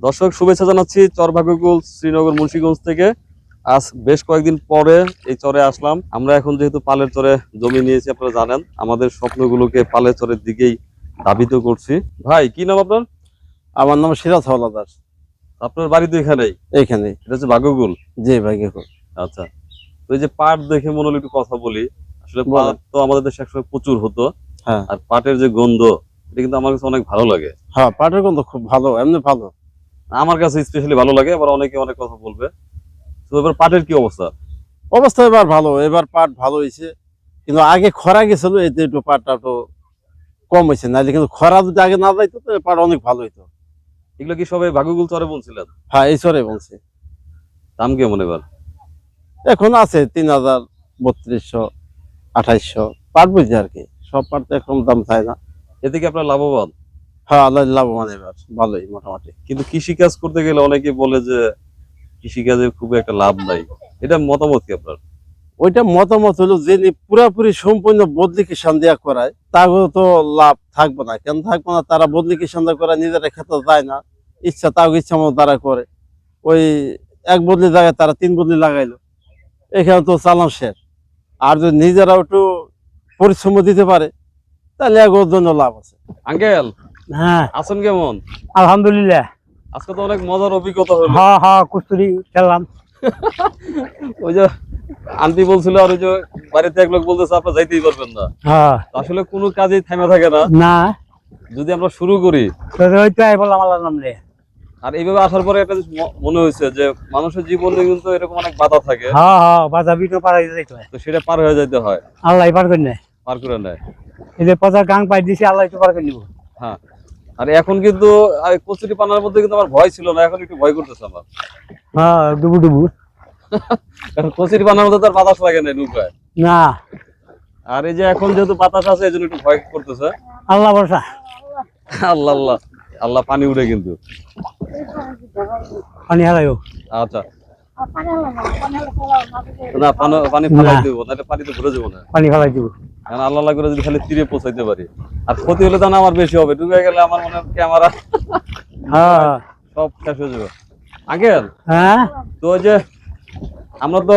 দর্শক শুভেচ্ছা জানাচ্ছি চরভাগ্যকুল শ্রীনগর মুন্সিগঞ্জ থেকে। আজ বেশ কয়েকদিন পরে এই চরে আসলাম। আমরা এখন যেহেতু পালের চরে জমি নিয়েছি আপনারা জানেন আমাদের স্বপ্নগুলোকে পালের চরের দিকেই ধাবিত করছি। ভাই কি নাম আপনার? আমার নাম সিরাজ দাস। আপনার বাড়ি তো এখানেই? এইখানে এটা হচ্ছে ভাগ্যকুল? জি দেখো আচ্ছা। তো এই যে পাট দেখে মনে হলো একটু কথা বলি। আসলে। পাট তো আমাদের দেশে একসময় প্রচুর হতো। হ্যাঁ। আর পাটের যে গন্ধ এটা কিন্তু আমার কাছে অনেক ভালো লাগে। হ্যাঁ পাটের গন্ধ খুব ভালো এমনি ভালো। আমার কাছে স্পেশালি ভালো লাগে আবার অনেকে অনেক কথা বলবে। তো এবার পাটের কি অবস্থা? অবস্থা এবার ভালো এবার পাট ভালো হয়েছে। কিন্তু আগে খরা গেছিল এতে একটু পাটটা তো কম হয়েছে। নাহলে কিন্তু খরা যদি আগে না যাইতো তো পাট অনেক ভালো হইতো। এগুলো কি সবাই ভাগ্যকুল চরে বলছিলেন হ্যাঁ এই চরে বলছে দাম কেমন এবার? এখন আছে তিন হাজার বত্রিশশো আঠাইশশো পাট বুঝছে আর কি। সব পাট তো এখন দাম চায় না। এদিকে আপনার লাভবান? হ্যাঁ আল্লাহ লাভবান এবার ভালোই মোটামুটি। কিন্তু কৃষি কাজ করতে গেলে অনেকে বলে যে কৃষি কাজে খুব একটা লাভ নাই। এটা মতামত কি আপনার? ওইটা মতামত হলো যে নি পুরাপুরি সম্পূর্ণ বদলি কিষান দেওয়া করায় তাগো তো লাভ থাকবে না। কেন থাকবে না? তারা বদলি কিষান দেওয়া করায় নিজেরা খেতে যায় না। ইচ্ছা তাও ইচ্ছা মতো তারা করে। ওই এক বদলি জায়গায় তারা তিন বদলি লাগাইলো। এখানে তো চালান শেষ। আর যদি নিজেরা একটু পরিশ্রম দিতে পারে তাহলে এগোর জন্য লাভ আছে। আঙ্কেল হ্যাঁ। আছেন কেমন? আলহামদুলিল্লাহ। আজকে তো অনেক মজার অভিজ্ঞতা হলো। হ্যাঁ হ্যাঁ কুস্তুরি খেললাম। ওই যে আন্টি বলছিল আর ওই যে বাড়িতে এক লোক বলতেছে আপনার যাইতেই পারবেন না। হ্যাঁ। আসলে কোনো কাজেই থেমে থাকে না। না। যদি আমরা শুরু করি। ওই তো বললাম আল্লাহ নাম। রে আর এইভাবে আসার পরে একটা মনে হয়েছে যে মানুষের জীবনে কিন্তু এরকম অনেক বাধা থাকে। হ্যাঁ হ্যাঁ বাজা বিটো পাড়াই যাইতে হয়। তো সেটা পার হয়ে যেতে হয়। আল্লাহ পার করে নেয়। পার করে নেয়। এই যে পচার গাং পাই দিছে আল্লাহ তো পার করে নিব। হ্যাঁ। আর এখন কিন্তু কচুরি পানার মধ্যে কিন্তু আমার ভয় ছিল না এখন একটু ভয় করতেছে আমার। হ্যাঁ ডুবু ডুবু। কারণ কচুরি পানার মধ্যে তার বাতাস লাগে না নৌকায়। না। আর এই যে এখন যেহেতু বাতাস আছে এই জন্য একটু ভয় করতেছে। আল্লাহ ভরসা। আল্লাহ আল্লাহ আল্লাহ পানি উঠে কিন্তু। পানি হারাইও। আচ্ছা। না পানি পানি ফালাই দিব না পানি তো ঘুরে যাব না। পানি ফেলাই দিব। কারণ আল্লাহ করে যদি খালি তীরে পৌঁছাইতে পারি। আর ক্ষতি হলে তো না আমার বেশি হবে ডুবে গেলে আমার মনে হয় ক্যামেরা হ্যাঁ। সব শেষ হয়ে যাবে। আঙ্কেল হ্যাঁ? তো ওই যে আমরা তো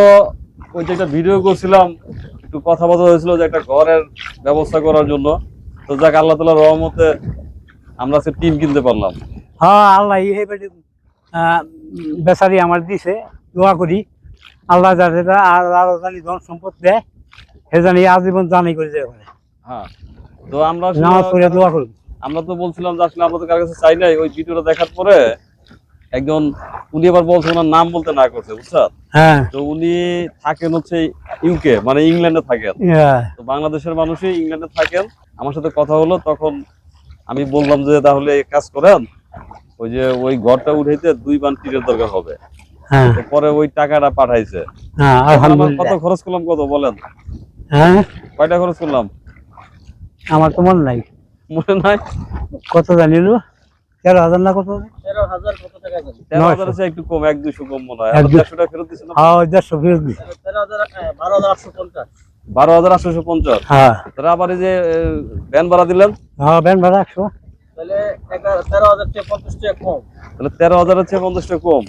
ওই যে একটা ভিডিও করছিলাম একটু কথা বলা হয়েছিল যে একটা ঘরের ব্যবস্থা করার জন্য। তো যাক আল্লাহ তালা রহমতে আমরা সে টিম কিনতে পারলাম। হ্যাঁ আল্লাহ এই বেচারি আমার দিছে দোয়া করি। আল্লাহ যাতে আর আরও জানি ধন সম্পদ দেয়। সে জানি আজীবন জানি করে যায় ওখানে। হ্যাঁ তো আমরা নামাজ পড়ে দোয়া করুন আমরা তো বলছিলাম যে আসলে আমরা তো কার কাছে চাই নাই ওই ভিডিওটা দেখার পরে একজন উনি আবার বলছে ওনার নাম বলতে না করছে বুঝছেন? হ্যাঁ। তো উনি থাকেন হচ্ছে ইউকে মানে ইংল্যান্ডে থাকেন। হ্যাঁ। তো বাংলাদেশের মানুষই ইংল্যান্ডে থাকেন। আমার সাথে কথা হলো তখন আমি বললাম যে তাহলে কাজ করেন ওই যে ওই ঘরটা উঠাইতে দুই বান টিনের দরকার হবে। হ্যাঁ। পরে ওই টাকাটা পাঠাইছে। কত খরচ করলাম কত বলেন? হ্যাঁ? কয়টা খরচ করলাম? আমার তো মনে নাই। মনে নাই? কত জানিল তেরো হাজার না কত? তেরো হাজার একটু কম এক কম মনে হয়। এক দুই- দেড়শো টাকা ফেরত দিচ্ছিলাম হ্যাঁ ওই দেড়শো ফেরত দিছে। বারো হাজার আটশোশো পঞ্চাশ। হ্যাঁ। তারা আবার এই যে ভ্যান ভাড়া দিলেন? হ্যাঁ ব্যান ভাড়া একশো। তাহলে তেরো হাজারের চেয়ে পঞ্চাশ টাকা কম।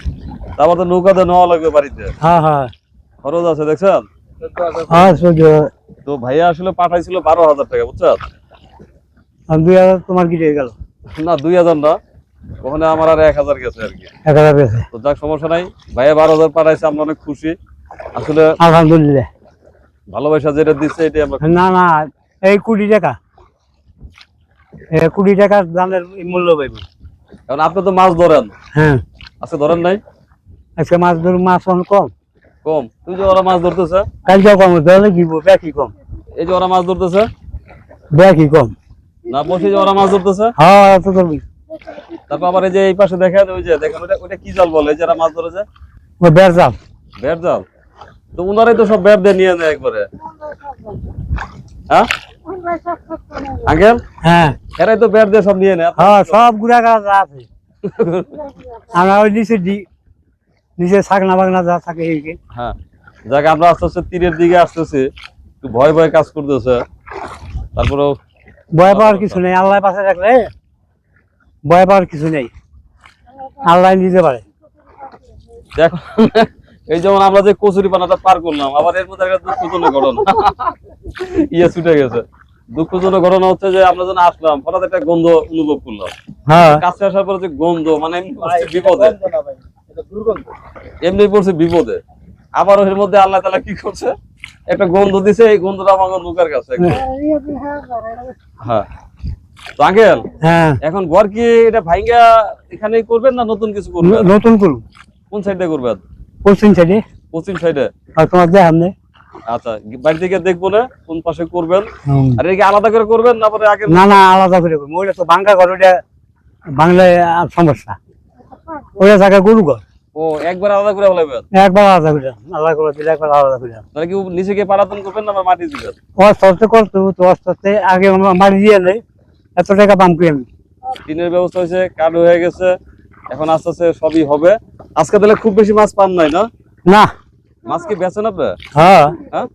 তারপর তো নৌকাতে নেওয়া লাগবে বাড়িতে। হ্যাঁ হ্যাঁ। খরচ আছে দেখছেন? হ্যাঁ তো ভাইয়া আসলে পাঠাইছিল বারো হাজার টাকা দুই হাজার তোমার কি গেল? না দুই হাজার না ওখানে আমার আর এক হাজার গেছে আর কি। এক হাজার পেয়েছে তো যাক সমস্যা নাই। ভাইয়া বারো হাজার পাঠাইছে আমরা অনেক খুশি। আসলে আলহামদুলিল্লাহ। ভালোবাসা যেটা দিচ্ছে আমরা না না এই কোটি টাকা। টাকার দানের মূল্য পাইব। কারণ আপনি তো মাছ ধরেন। হ্যাঁ। আজকে ধরেন নাই? আজকে মাছ ধর মাছ অনেক কম। কম। তুই যে ওরা মাছ ধরতেছে? কালকে কম তাহলে কি ব্যাকি কম। এই যে ওরা মাছ ধরতেছে? ব্যাকি কম। না বসে যে ওরা মাছ ধরতেছে? হ্যাঁ তো ধরবি তারপর আবার এই যে এই পাশে দেখেন ওই যে দেখেন ওটা ওটা কি জাল বলে? এই যারা মাছ ধরেছে? ও বের যাও বের জাল। তো ওনারাই তো সব বের দিয়ে নিয়ে নেয় একবারে। হ্যাঁ? আঙ্কেল? হ্যাঁ। এরাই তো বের দিয়ে সব নিয়ে নেয়। হ্যাঁ সব গুড়া গাছ আছে। আমরা ওই নিচে নিচে ছাগনা বাগনা যা থাকে এইকে হ্যাঁ যাক আমরা আস্তে আস্তে তীরের দিকে আসতেছি। একটু ভয় ভয় কাজ করতেছে। তারপরেও ভয় পাওয়ার কিছু নেই আল্লাহ পাশে থাকলে ভয় পাওয়ার কিছু নেই। আল্লাহ দিতে পারে। দেখো এই যেমন আমরা যে কচুরি পানাটা পার করলাম আবার এর মধ্যে একটা দুঃখজনক ঘটনা। ইয়ে ছুটে গেছে। দুঃখজনক ঘটনা হচ্ছে যে আমরা যখন আসলাম হঠাৎ একটা গন্ধ অনুভব করলাম। হ্যাঁ। কাছে আসার পরে যে গন্ধ মানে বিপদে। এমনি পড়ছে বিপদে। আবার এর মধ্যে আল্লাহ তালা কি করছে? একটা গন্ধ দিছে এই গন্ধটা আমার মুখের কাছে হ্যাঁ। তো আঙ্কেল হ্যাঁ। এখন ঘর কি এটা ভাইঙ্গা এখানেই করবেন না নতুন কিছু করবেন? নতুন করুন কোন সাইডে করবেন পশ্চিম সাইডে। পশ্চিম সাইডে? আর তোমার নেই আচ্ছা বাড়ি থেকে দেখব না কোন পাশে করবেন? আর এটা আলাদা করে করবেন না পরে আগে না না আলাদা করে করব। ওইটা তো বাংলা ঘর ওইটা বাংলায় আর সমস্যা। ওইটা থাকে গরু ঘর ও একবার আলাদা করে ফেলাবেন একবার আলাদা করে আলাদা করে দিলে একবার আলাদা করে। তাহলে কি নিচে গিয়ে পাড়াতন করবেন না মাটি দিবেন? করতে তো আগে দিয়ে নেই এত টাকা করি আমি টিনের ব্যবস্থা হয়েছে কার্ড হয়ে গেছে এখন আস্তে আস্তে সবই হবে। আজকে তাহলে খুব বেশি মাছ পান নাই না? না। মাছ কি বেচেন আপনি? হ্যাঁ। হ্যাঁ?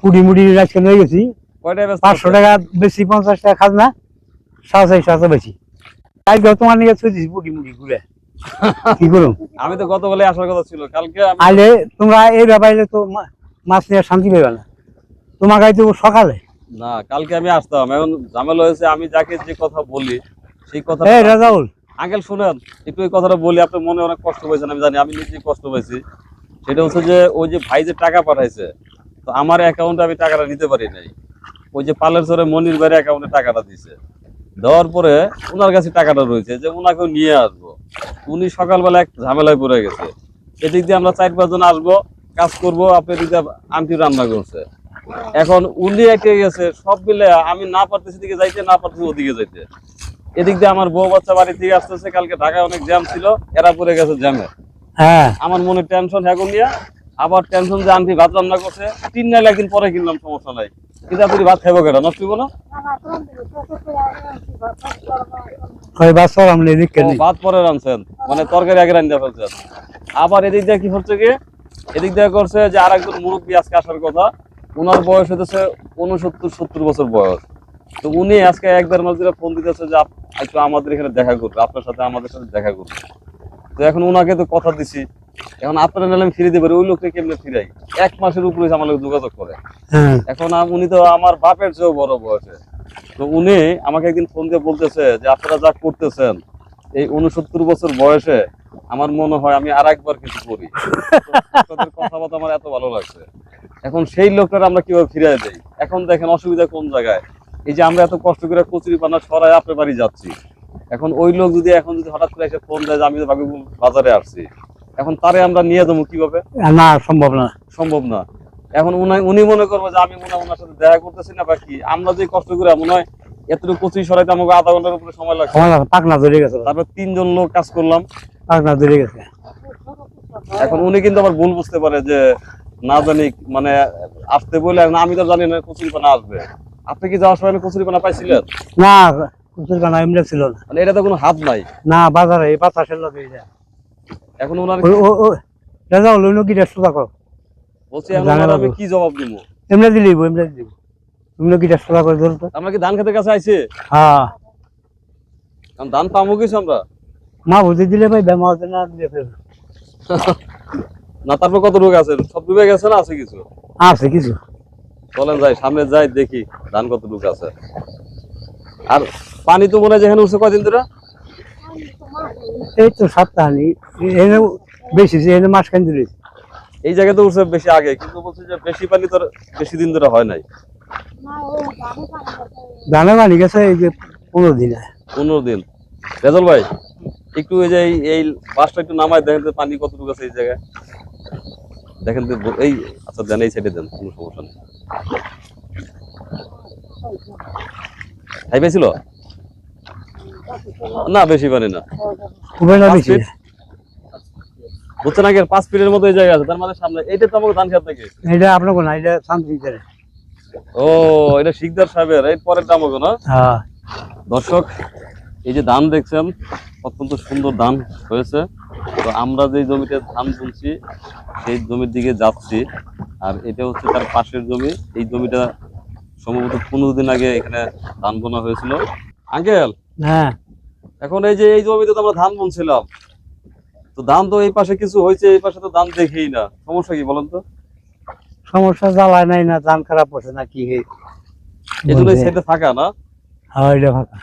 কুড়ি মুড়ি রাখতে নিয়ে গেছি। বেচেন পাঁচশো টাকা বেশি পঞ্চাশ টাকা খাজনা সাড়ে চারশো বেশি। তাই তোমার নিয়ে ছুটিস মুড়ি ঘুরে। কি আমি তো গত বলে আসার কথা ছিল কালকে আমি আইলে তোমরা এই ব্যাপারে তো মাছ নিয়ে শান্তি পেবে না। তোমার তো সকালে। না কালকে আমি আসতাম এখন ঝামেলা হয়েছে আমি যাকে যে কথা বলি সেই কথা এই রাজাউল। আঙ্কেল শুনেন একটু এই কথাটা বলি আপনার মনে অনেক কষ্ট পেয়েছেন আমি জানি আমি নিজেই কষ্ট পেয়েছি সেটা হচ্ছে যে ওই যে ভাই যে টাকা পাঠাইছে তো আমার অ্যাকাউন্টে আমি টাকাটা নিতে পারি নাই। ওই যে পালের চরে মনির বাইরে অ্যাকাউন্টে টাকাটা দিছে। দেওয়ার পরে ওনার কাছে টাকাটা রয়েছে যে ওনাকেও নিয়ে আসব। উনি সকালবেলা এক ঝামেলায় পড়ে গেছে। এদিক দিয়ে আমরা চার পাঁচজন আসব কাজ করব আপনি আন্টি রান্না করছে। এখন উনি একে গেছে সব মিলে আমি না পারতেছি দিকে যাইতে না পারতেছি ওদিকে যাইতে। এদিক দিয়ে আমার বউ বাচ্চা বাড়ি থেকে আসতেছে কালকে ঢাকায় অনেক জ্যাম ছিল এরা পড়ে গেছে জ্যামে। হ্যাঁ। আমার মনে টেনশন হ্যাঁ আবার টেনশন যে আন্টি ভাত রান্না করছে তিন নাইল একদিন পরে কিনলাম সমস্যা নাই। কিন্তু আপনি ভাত খাইবো কেটা নষ্ট হইবো না? এদিকে ভাত পরে রানছেন মানে তরকারি আগে রান্না ফেলছেন। আবার এদিক দিয়ে কি হচ্ছে কি? এদিক দিয়ে করছে যে আর একজন মুরব্বী আজকে আসার কথা। ওনার বয়স হতেছে উনসত্তর সত্তর বছর বয়স। তো উনি আজকে এক দেড় মাস ধরে ফোন দিতেছে যে একটু আমাদের এখানে দেখা করবে আপনার সাথে আমাদের সাথে দেখা করবে। তো এখন ওনাকে তো কথা দিছি। এখন আপনারা নিলাম ফিরে দিবে ওই লোককে কেমনে ফিরাই এক মাসের উপরে আমার লোক যোগাযোগ করে। হ্যাঁ। এখন উনি তো আমার বাপের চেয়েও বড় বয়সে। তো উনি আমাকে একদিন ফোন দিয়ে বলতেছে যে আপনারা যা করতেছেন এই উনসত্তর বছর বয়সে আমার মনে হয় আমি আর একবার কিছু করি। কথাবার্তা আমার এত ভালো লাগছে। এখন সেই লোকটা আমরা কীভাবে ফিরে দেই? এখন দেখেন অসুবিধা কোন জায়গায়? এই যে আমরা এত কষ্ট করে কচুরি পানা সরাই আপনার বাড়ি যাচ্ছি। এখন ওই লোক যদি এখন যদি হঠাৎ করে এসে ফোন দেয় যে আমি তো বাজারে আসছি। এখন তারে আমরা নিয়ে যাব কীভাবে? না সম্ভব না। সম্ভব না। এখন উনি- উনি মনে করব যে আমি মনে হয় ওনার সাথে দেখা করতেছি না বা কি? আমরা যে কষ্ট করে মনে হয় এতটুকু কচি সরাইতে আমাকে আধা ঘণ্টার উপরে সময় পাকনা ধরে গেছে। তারপর তিনজন লোক কাজ করলাম। পাকনা ধরে গেছে। এখন উনি কিন্তু আবার ভুল বুঝতে পারে যে না জানি মানে আসতে বলে আমি তো জানি না কচুরি পানা আসবে। আপনি কি যাওয়ার সময় কচুরি পানা পাইছিলেন? না কুচুর কানা এমনি ছিল না। মানে এটা তো কোনো হাত নাই। না বাজারে বাতাসের লোক এই যায় এখন ওনার রাজাউল ওই নকিটা সোজা করো বলছি এখন আমি কি জবাব দিব? এমনি দিলি এমনি দিব তুমি নকিটা সোজা করে ধরো তো। আমরা কি ধান খেতে কাছে আইছে? হ্যাঁ। ধান পাবো কিছু আমরা? মা বুঝে দিলে ভাই বেমা হতে না দিলে ফেলবে না তারপর কত রোগ আছে? সব ডুবে গেছে না আছে কিছু? আছে কিছু। চলেন যাই সামনে যাই দেখি ধান কত রোগ আছে। আর পানি তো মনে হয় যেখানে উঠছে কয়দিন ধরে? এই তো সপ্তাহানি এনে বেশি এনে এই জায়গায় তো উঠছে বেশি আগে কিন্তু বলছে যে বেশি পানি তো বেশি দিন ধরে হয় নাই। দানা বানি গেছে এই যে পনেরো দিন পনেরো দিন। রেজল ভাই একটু এই যে এই- এই বাসটা একটু নামায় দেখেন তো পানি কতটুকু আছে এই জায়গায়। দেখেন তো এই আচ্ছা দেন এই সাইডে দেন কোনো সমস্যা নেই। হাই পেয়েছিল? না বেশি পানি না। খুবই না বেশি? বুঝছেন আগে পাঁচ ফিটের মতো এই জায়গা আছে তার মানে সামনে এইটা তো আমাকে ধান খেত থেকে। এটা আপনার কোন এটা শান্তি করে ও এটা শিকদার সাহেবের এই পরের দাম হবে না? হ্যাঁ। দর্শক এই যে ধান দেখছেন অত্যন্ত সুন্দর ধান হয়েছে। তো আমরা যে জমিতে ধান বুনছি সেই জমির দিকে যাচ্ছি। আর এটা হচ্ছে তার পাশের জমি। এই জমিটা সম্ভবত পনেরো দিন আগে এখানে ধান বোনা হয়েছিল। আঙ্কেল! হ্যাঁ। এখন এই যে এই জমিতে তো আমরা ধান বুনছিলাম। তো ধান তো এই পাশে কিছু হয়েছে এই পাশে তো ধান দেখেই না। সমস্যা কি বলেন তো? সমস্যা জ্বালায় নাই না ধান খারাপ হচ্ছে না কি এই জন্য থাকা না? হ্যাঁ এটা ফাঁকা।